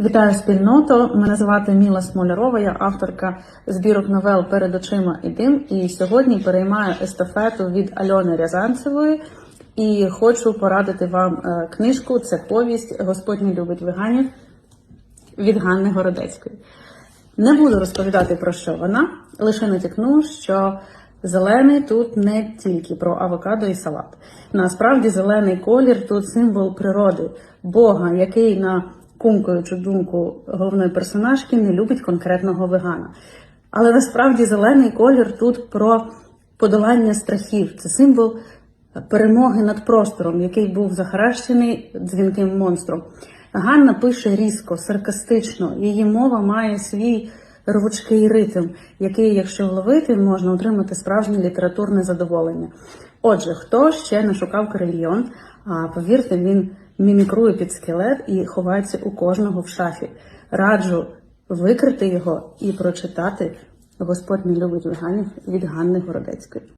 Вітаю спільноту. Мене звати Міла Смолярова, я авторка збірок новел перед очима і дим. І сьогодні переймаю естафету від Альони Рязанцевої. І хочу порадити вам е, книжку. Це повість Господь не любить веганів від Ганни Городецької. Не буду розповідати про що вона, лише натякну, що зелений тут не тільки про авокадо і салат. Насправді зелений колір тут символ природи, Бога, який на кумкаючу думку головної персонажки не любить конкретного вегана. Але насправді зелений колір тут про подолання страхів. Це символ перемоги над простором, який був захаращений дзвінким монстром. Ганна пише різко, саркастично. Її мова має свій рвучкий ритм, який, якщо вловити, можна отримати справжнє літературне задоволення. Отже, хто ще не шукав карельйон, а повірте, він мімікрує під скелет і ховається у кожного в шафі. Раджу викрити його і прочитати Господь не любить веганів від Ганни Городецької.